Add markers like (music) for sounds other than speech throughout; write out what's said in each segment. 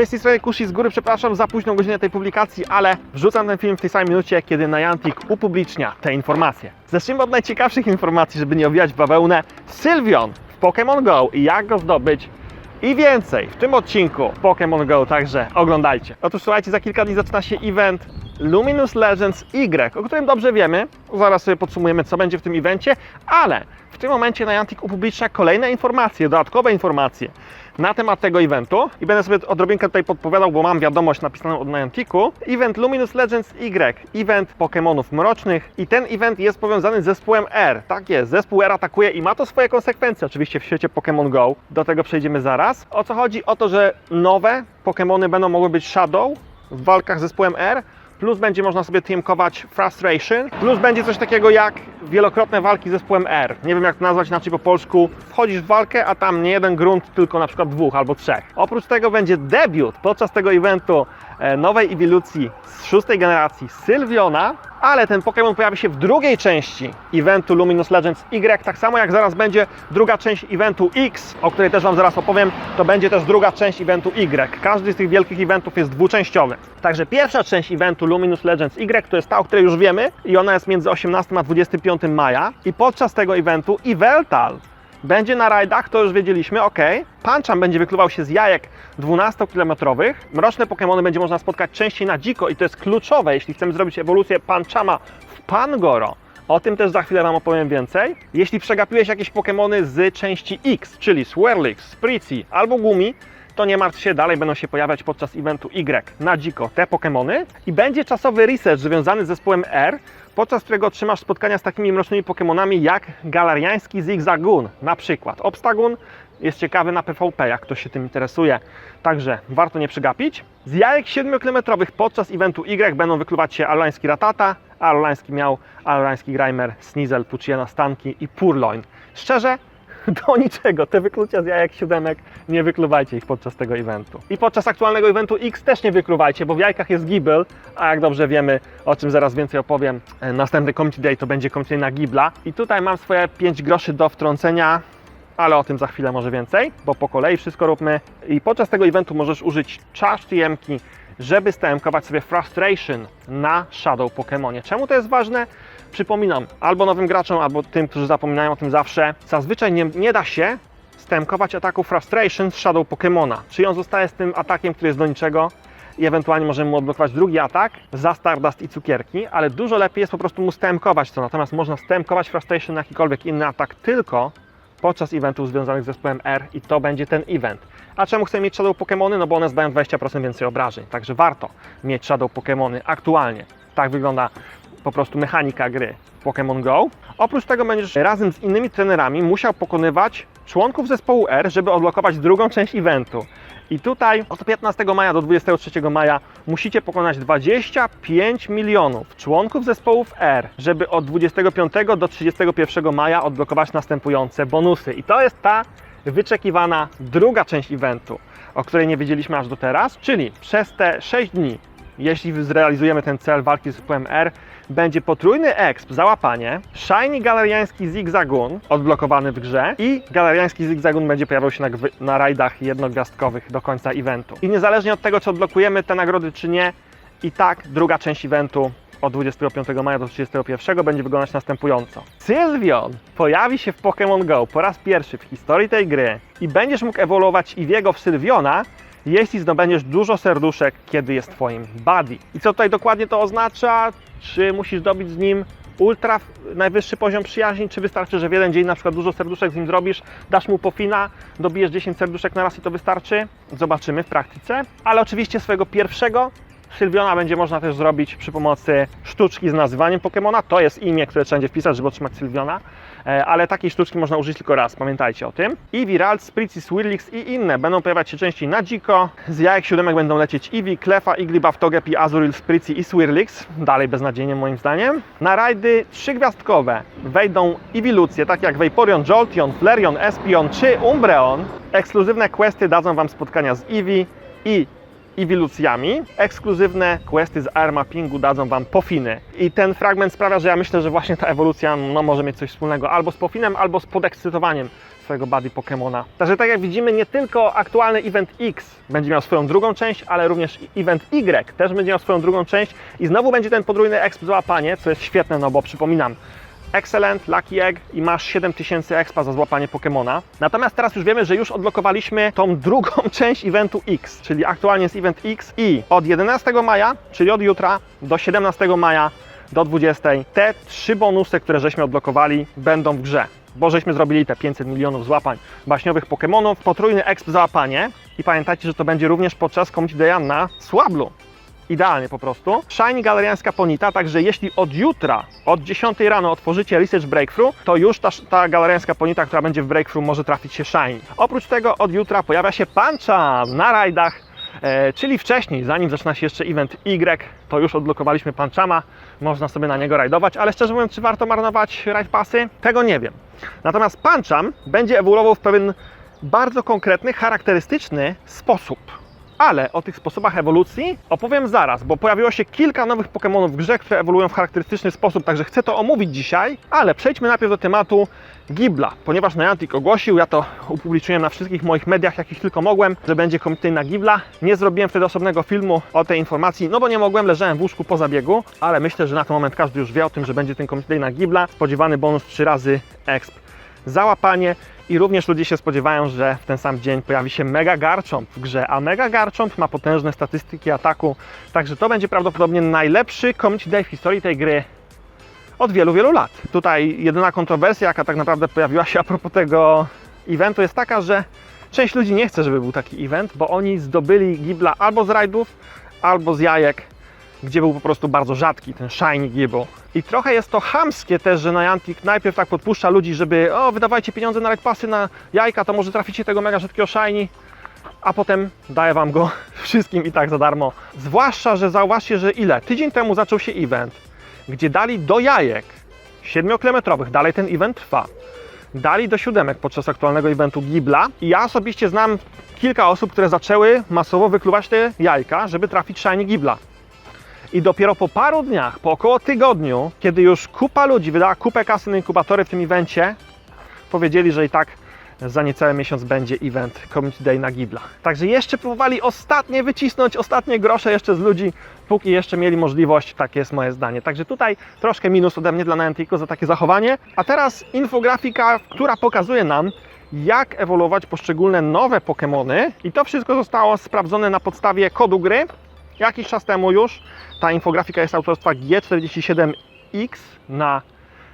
Cześć, z tej strony Kushi z góry, przepraszam za późną godzinę tej publikacji, ale wrzucam ten film w tej samej minucie, kiedy Niantic upublicznia te informacje. Zacznijmy od najciekawszych informacji, żeby nie owijać bawełnę. Sylvion w Pokémon Go i jak go zdobyć i więcej w tym odcinku Pokémon Go, także oglądajcie. Otóż słuchajcie, za kilka dni zaczyna się event Luminous Legends Y, o którym dobrze wiemy. Zaraz sobie podsumujemy, co będzie w tym evencie, ale w tym momencie Niantic upublicznia kolejne informacje, dodatkowe informacje na temat tego eventu i będę sobie odrobinkę tutaj podpowiadał, bo mam wiadomość napisaną od Nianticu. Event Luminous Legends Y, event Pokémonów Mrocznych i ten event jest powiązany z zespołem R. Tak jest, zespół R atakuje i ma to swoje konsekwencje oczywiście w świecie Pokémon Go. Do tego przejdziemy zaraz. O co chodzi? O to, że nowe Pokémony będą mogły być Shadow w walkach z zespołem R, plus będzie można sobie teamkować Frustration, plus będzie coś takiego jak wielokrotne walki z zespołem R. Nie wiem jak to nazwać inaczej po polsku. Wchodzisz w walkę, a tam nie jeden grunt, tylko na przykład dwóch albo trzech. Oprócz tego będzie debiut podczas tego eventu nowej ewolucji z szóstej generacji Sylviona, ale ten Pokémon pojawi się w drugiej części eventu Luminous Legends Y, tak samo jak zaraz będzie druga część eventu X, o której też Wam zaraz opowiem, to będzie też druga część eventu Y. Każdy z tych wielkich eventów jest dwuczęściowy. Także pierwsza część eventu Luminous Legends Y to jest ta, o której już wiemy i ona jest między 18 a 25 maja i podczas tego eventu Iveltal będzie na rajdach, to już wiedzieliśmy, ok. Pancham będzie wykluwał się z jajek 12-kilometrowych. Mroczne Pokémony będzie można spotkać częściej na dziko i to jest kluczowe, jeśli chcemy zrobić ewolucję Panchama w Pangoro. O tym też za chwilę Wam opowiem więcej. Jeśli przegapiłeś jakieś Pokémony z części X, czyli Swirlix, Spritzee albo Gumi, to nie martw się, dalej będą się pojawiać podczas eventu Y na dziko te Pokémony i będzie czasowy research związany z zespołem R, podczas którego otrzymasz spotkania z takimi mrocznymi Pokémonami jak galariański Zigzagoon na przykład. Obstagoon jest ciekawy na PvP, jak ktoś się tym interesuje, także warto nie przegapić. Z jajek 7-kilometrowych podczas eventu Y będą wykluwać się alolański Ratata, alolański Miał, alolański Grimer, Sneasel, Puchiena, Stanki i Purloin. Szczerze, (laughs) do niczego. Te wyklucia z jajek siódemek, nie wykluwajcie ich podczas tego eventu. I podczas aktualnego eventu X też nie wykluwajcie, bo w jajkach jest Gibel, a jak dobrze wiemy, o czym zaraz więcej opowiem, e, następny Community Day to będzie Community na Gibla. I tutaj mam swoje 5 groszy do wtrącenia, ale o tym za chwilę może więcej, bo po kolei wszystko róbmy. I podczas tego eventu możesz użyć charge TM-ki, żeby stmkować sobie Frustration na Shadow Pokémonie. Czemu to jest ważne? Przypominam, albo nowym graczom, albo tym, którzy zapominają o tym zawsze, zazwyczaj nie, nie da się stemkować ataku Frustration z Shadow Pokémona. Czyli on zostaje z tym atakiem, który jest do niczego i ewentualnie możemy mu odblokować drugi atak za Stardust i cukierki, ale dużo lepiej jest po prostu mu stemkować to. Natomiast można stemkować Frustration na jakikolwiek inny atak tylko podczas eventów związanych z zespołem R i to będzie ten event. A czemu chcę mieć Shadow Pokémony? No bo one zdają 20% więcej obrażeń, także warto mieć Shadow Pokémony aktualnie. Tak wygląda po prostu mechanika gry Pokémon Go. Oprócz tego będziesz razem z innymi trenerami musiał pokonywać członków zespołu R, żeby odblokować drugą część eventu. I tutaj od 15 maja do 23 maja musicie pokonać 25 milionów członków zespołów R, żeby od 25 do 31 maja odblokować następujące bonusy. I to jest ta wyczekiwana druga część eventu, o której nie wiedzieliśmy aż do teraz, czyli przez te 6 dni jeśli zrealizujemy ten cel walki z zespołem R, będzie potrójny exp za łapanie, shiny galeriański zigzagun odblokowany w grze i galeriański zigzagun będzie pojawiał się na, na rajdach jednogwiazdkowych do końca eventu. I niezależnie od tego, czy odblokujemy te nagrody, czy nie, i tak druga część eventu od 25 maja do 31 będzie wyglądać następująco. Sylvion pojawi się w Pokémon Go po raz pierwszy w historii tej gry i będziesz mógł ewoluować Iwiego w Sylviona, jeśli zdobędziesz dużo serduszek, kiedy jest Twoim buddy. I co tutaj dokładnie to oznacza? Czy musisz dobić z nim ultra najwyższy poziom przyjaźni, czy wystarczy, że w jeden dzień na przykład dużo serduszek z nim zrobisz, dasz mu pofina, dobijesz 10 serduszek na raz i to wystarczy? Zobaczymy w praktyce. Ale oczywiście swojego pierwszego Sylwiona będzie można też zrobić przy pomocy sztuczki z nazywaniem Pokemona. To jest imię, które trzeba będzie wpisać, żeby otrzymać Sylwiona. E, Ale takiej sztuczki można użyć tylko raz, pamiętajcie o tym. Eevee, Ralt, Spritzee, Swirlix i inne będą pojawiać się częściej na dziko. Z jajek siódemek będą lecieć Eevee, Klefa, Igglybuff, Togepi, Azuril, Spritzee i Swirlix. Dalej beznadziejnie moim zdaniem. Na rajdy trzygwiazdkowe wejdą Evolucje, takie jak Vaporeon, Jolteon, Flareon, Espion czy Umbreon. Ekskluzywne questy dadzą Wam spotkania z Eevee i ewilucjami. Ekskluzywne questy z air mappingu dadzą Wam pofiny. I ten fragment sprawia, że ja myślę, że właśnie ta ewolucja no, może mieć coś wspólnego albo z pofinem, albo z podekscytowaniem swojego buddy Pokemona. Także tak jak widzimy, nie tylko aktualny Event X będzie miał swoją drugą część, ale również Event Y też będzie miał swoją drugą część i znowu będzie ten podwójny exp złapanie, co jest świetne, no bo przypominam, Excellent, Lucky Egg i masz 7000 expa za złapanie Pokemona. Natomiast teraz już wiemy, że już odblokowaliśmy tą (laughs) drugą część eventu X, czyli aktualnie jest event X i od 11 maja, czyli od jutra do 17 maja do 20 te trzy bonusy, które żeśmy odblokowali będą w grze. Bo żeśmy zrobili te 500 milionów złapań baśniowych Pokemonów, potrójny exp załapanie i pamiętajcie, że to będzie również podczas Community Day na Słablu idealnie po prostu. Shiny galeriańska ponita, także jeśli od jutra, od 10 rano otworzycie Research Breakthrough, to już ta, ta galeriańska ponita, która będzie w Breakthrough, może trafić się Shiny. Oprócz tego od jutra pojawia się Pancham na rajdach, e, czyli wcześniej, zanim zaczyna się jeszcze event Y, to już odblokowaliśmy Panchama, można sobie na niego rajdować, ale szczerze mówiąc, czy warto marnować raid passy? Tego nie wiem. Natomiast Pancham będzie ewoluował w pewien bardzo konkretny, charakterystyczny sposób. Ale o tych sposobach ewolucji opowiem zaraz, bo pojawiło się kilka nowych Pokémonów w grze, które ewoluują w charakterystyczny sposób, także chcę to omówić dzisiaj, ale przejdźmy najpierw do tematu Gibla, ponieważ Niantic ogłosił, ja to upubliczyłem na wszystkich moich mediach, jakich tylko mogłem, że będzie komitet na Gibla. Nie zrobiłem wtedy osobnego filmu o tej informacji, no bo nie mogłem, leżałem w łóżku po zabiegu, ale myślę, że na ten moment każdy już wie o tym, że będzie ten komitet na Gibla. Spodziewany bonus 3 razy exp załapanie i również ludzie się spodziewają, że w ten sam dzień pojawi się Mega Garchomp w grze, a Mega Garchomp ma potężne statystyki ataku, także to będzie prawdopodobnie najlepszy Community Day w historii tej gry od wielu, wielu lat. Tutaj jedyna kontrowersja, jaka tak naprawdę pojawiła się a propos tego eventu jest taka, że część ludzi nie chce, żeby był taki event, bo oni zdobyli Gibla albo z rajdów, albo z jajek, gdzie był po prostu bardzo rzadki ten Shiny Gibble. I trochę jest to chamskie też, że Niantic najpierw tak podpuszcza ludzi, żeby o, wydawajcie pieniądze na raid passy, na jajka, to może traficie tego mega rzadkiego Shiny, a potem daję Wam go (laughs) wszystkim i tak za darmo. Zwłaszcza, że zauważcie, że ile? Tydzień temu zaczął się event, gdzie dali do jajek 7-kilometrowych, dalej ten event trwa. Dali do siódemek podczas aktualnego eventu Gibla i ja osobiście znam kilka osób, które zaczęły masowo wykluwać te jajka, żeby trafić Shiny Gibla. I dopiero po paru dniach, po około tygodniu, kiedy już kupa ludzi wydała kupę kasy na inkubatory w tym evencie, powiedzieli, że i tak za niecały miesiąc będzie event Community Day na Gibla. Także jeszcze próbowali ostatnie wycisnąć, ostatnie grosze jeszcze z ludzi, póki jeszcze mieli możliwość, takie jest moje zdanie. Także tutaj troszkę minus ode mnie dla Niantico za takie zachowanie. A teraz infografika, która pokazuje nam, jak ewoluować poszczególne nowe Pokémony i to wszystko zostało sprawdzone na podstawie kodu gry, jakiś czas temu już. Ta infografika jest autorstwa G47X na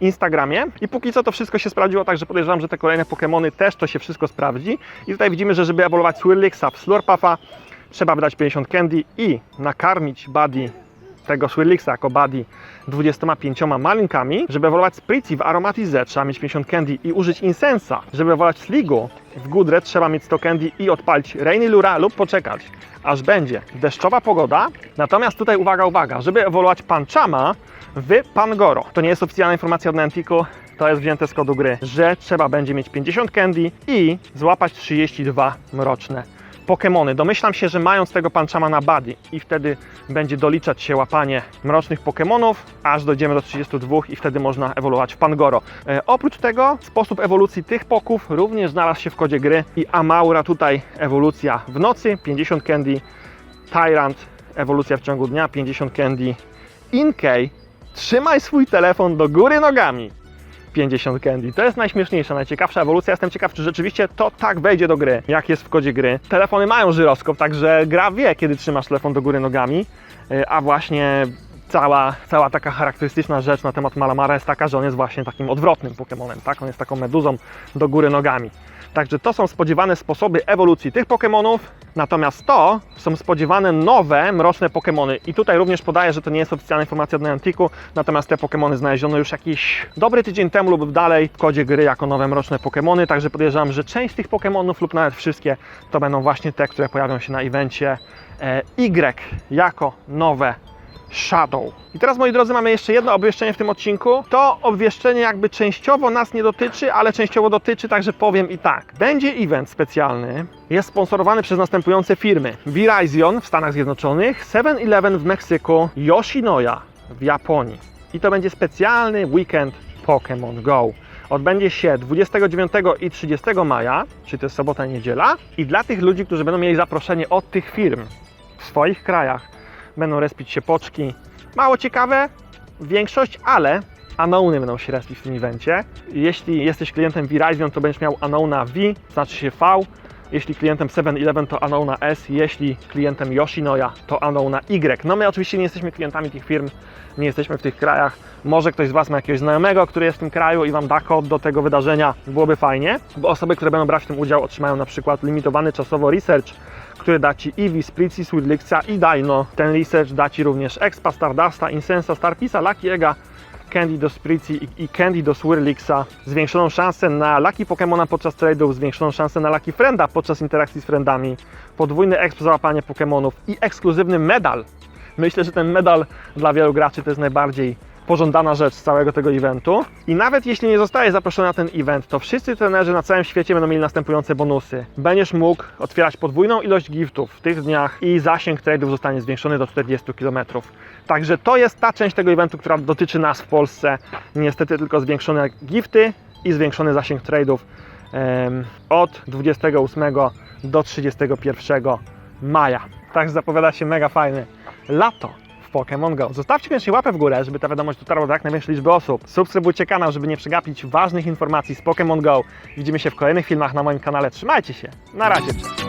Instagramie i póki co to wszystko się sprawdziło, także podejrzewam, że te kolejne Pokémony też to się wszystko sprawdzi. I tutaj widzimy, że żeby ewoluować Swirlixa w Slurpuffa trzeba wydać 50 candy i nakarmić buddy tego Swirlixa jako buddy 25 malinkami. Żeby ewoluować Spritzy w Aromatize trzeba mieć 50 candy i użyć Insensa. Żeby ewoluować Sligu w Gudre trzeba mieć 100 candy i odpalić Rainy Lura lub poczekać aż będzie deszczowa pogoda. Natomiast tutaj uwaga, uwaga, żeby ewoluować Panchama w Pangoro. To nie jest oficjalna informacja od Nianticu, to jest wzięte z kodu gry, że trzeba będzie mieć 50 candy i złapać 32 mroczne Pokémony. Domyślam się, że mając tego Panchama na buddy i wtedy będzie doliczać się łapanie mrocznych Pokémonów, aż dojdziemy do 32 i wtedy można ewoluować w Pangoro. E, oprócz tego sposób ewolucji tych poków również znalazł się w kodzie gry i Amaura tutaj ewolucja w nocy, 50 candy, Tyrant ewolucja w ciągu dnia, 50 candy, Inkay trzymaj swój telefon do góry nogami. 50 candy. To jest najśmieszniejsza, najciekawsza ewolucja. Jestem ciekaw, czy rzeczywiście to tak wejdzie do gry, jak jest w kodzie gry. Telefony mają żyroskop, także gra wie, kiedy trzymasz telefon do góry nogami, yy, a właśnie cała, cała taka charakterystyczna rzecz na temat Malamara jest taka, że on jest właśnie takim odwrotnym Pokemonem, tak? On jest taką meduzą do góry nogami. Także to są spodziewane sposoby ewolucji tych Pokémonów, natomiast to są spodziewane nowe, mroczne Pokémony. I tutaj również podaję, że to nie jest oficjalna informacja od Nianticu, natomiast te Pokémony znaleziono już jakiś dobry tydzień temu lub dalej w kodzie gry jako nowe, mroczne Pokémony, także podejrzewam, że część tych Pokémonów lub nawet wszystkie to będą właśnie te, które pojawią się na evencie e, Y jako nowe Shadow. I teraz, moi drodzy, mamy jeszcze jedno obwieszczenie w tym odcinku. To obwieszczenie jakby częściowo nas nie dotyczy, ale częściowo dotyczy, także powiem i tak. Będzie event specjalny, jest sponsorowany przez następujące firmy. Verizon w Stanach Zjednoczonych, 7-Eleven w Meksyku, Yoshinoya w Japonii. I to będzie specjalny weekend Pokémon Go. odbędzie się 29 i 30 maja, czyli to jest sobota i niedziela. I dla tych ludzi, którzy będą mieli zaproszenie od tych firm w swoich krajach, będą respić się poczki. Mało ciekawe, większość, ale Anouny będą się respić w tym evencie. Jeśli jesteś klientem Verizon, to będziesz miał Anouna V, znaczy się V. Jeśli klientem 7-Eleven to Anouna S, jeśli klientem Yoshinoya to Anouna Y. No my oczywiście nie jesteśmy klientami tych firm, nie jesteśmy w tych krajach. Może ktoś z Was ma jakiegoś znajomego, który jest w tym kraju i Wam da kod do tego wydarzenia, byłoby fajnie, bo osoby, które będą brać w tym udział otrzymają na przykład limitowany czasowo research, który da Ci Eevee, Splitzy, Swirlixa i Dino. Ten research da Ci również Expa, Stardusta, Insensa, Starpisa, Lucky Candy do Spritzy i- Candy do Swirlixa, zwiększoną szansę na Lucky Pokemona podczas trade'ów, zwiększoną szansę na Lucky Frienda podczas interakcji z friendami, podwójny exp za łapanie Pokemonów i ekskluzywny medal. Myślę, że ten medal dla wielu graczy to jest najbardziej pożądana rzecz z całego tego eventu. I nawet jeśli nie zostajesz zaproszony na ten event, to wszyscy trenerzy na całym świecie będą mieli następujące bonusy. Będziesz mógł otwierać podwójną ilość giftów w tych dniach i zasięg trade'ów zostanie zwiększony do 40 km. Także to jest ta część tego eventu, która dotyczy nas w Polsce. Niestety tylko zwiększone gifty i zwiększony zasięg trade'ów em, od 28 do 31 maja. Także zapowiada się mega fajny lato Pokémon Go. Zostawcie koniecznie łapę w górę, żeby ta wiadomość dotarła do jak największej liczby osób. Subskrybujcie kanał, żeby nie przegapić ważnych informacji z Pokémon Go. Widzimy się w kolejnych filmach na moim kanale. Trzymajcie się. Na razie. Cześć.